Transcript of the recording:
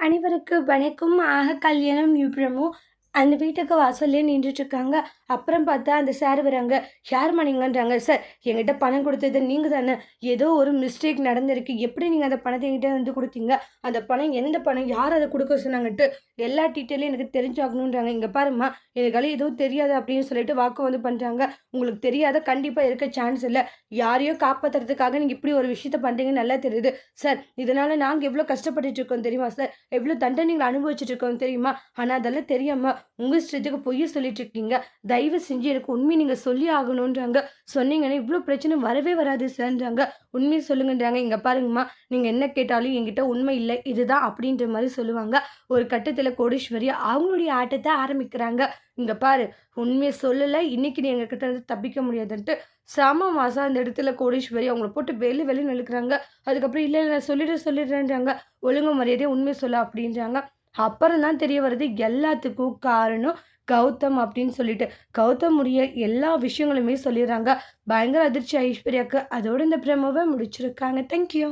அனைவருக்கு வணக்கம். ஆக கல்யாணம். நியூபிரமோ அந்த வீட்டுக்கு வாசல்லே நின்றுட்டு இருக்காங்க அப்புறம் பார்த்தா அந்த சார் வராங்க. யார் நீங்கன்றாங்க சார் என்கிட்ட பணம் கொடுத்தது நீங்கள் தானே ஏதோ ஒரு மிஸ்டேக் நடந்திருக்கு. எப்படி நீங்கள் அந்த பணத்தை என்கிட்ட வந்து கொடுத்தீங்க? அந்த பணம் எந்த பணம்? யார் அதை கொடுக்க சொன்னாங்கன்ட்டு எல்லா டீட்டெயிலும் எனக்கு தெரிஞ்சாகணுன்றாங்க. இங்கே பாருமா எனக்கால எதுவும் தெரியாது அப்படின்னு சொல்லிட்டு வாக்கு வந்து பண்ணுறாங்க உங்களுக்கு தெரியாத கண்டிப்பாக இருக்க சான்ஸ் இல்லை. யாரையோ காப்பாற்றுறதுக்காக நீங்கள் இப்படி ஒரு விஷயத்த பண்ணுறீங்கன்னு நல்லா தெரியுது. சார் இதனால் நாங்கள் எவ்வளோ கஷ்டப்பட்டுட்டு இருக்கோம் தெரியுமா சார் எவ்வளோ தண்டனைகள் அனுபவிச்சுட்டு இருக்கோம் தெரியுமா? ஆனால் அதெல்லாம் தெரியாமல் உங்கள் இஷ்டத்துக்கு பொய்ய சொல்லிட்டு இருக்கீங்க தயவு செஞ்சு எனக்கு உண்மை நீங்கள் சொல்லி ஆகணுன்றாங்க சொன்னீங்கன்னா இவ்வளோ பிரச்சனை வரவே வராது சார்ன்றாங்க. உண்மையை சொல்லுங்கன்றாங்க. இங்கே பாருங்கம்மா நீங்கள் என்ன கேட்டாலும் என்கிட்ட உண்மை இல்லை. இதுதான் அப்படின்ற மாதிரி சொல்லுவாங்க. ஒரு கட்டத்தில் கோடீஸ்வரி அவங்களுடைய ஆட்டத்தை ஆரம்பிக்கிறாங்க. இங்கே பாரு உண்மையை சொல்லலை. இன்னைக்கு நீ எங்ககிட்ட இருந்து தப்பிக்க முடியாதுன்ட்டு செம மாதம் அந்த இடத்துல கோடீஸ்வரி அவங்கள போட்டு வெளி வெளியே நிலுக்கிறாங்க அதுக்கப்புறம் இல்லை இல்லை சொல்லிட்டு சொல்லிடுறேன்றாங்க. ஒழுங்கு மரியாதையை உண்மையை சொல்ல அப்படின்றாங்க. அப்புறம் தான் தெரிய வருது எல்லாத்துக்கும் காரணம் கௌதம் அப்படின்னு சொல்லிட்டு. கௌதம் உடைய எல்லா விஷயங்களுமே சொல்லிடுறாங்க. பயங்கர அதிர்ச்சி ஐஸ்வர்யாவுக்கு அதோட இந்த பிரமவை முடிச்சிருக்காங்க. தேங்க்யூ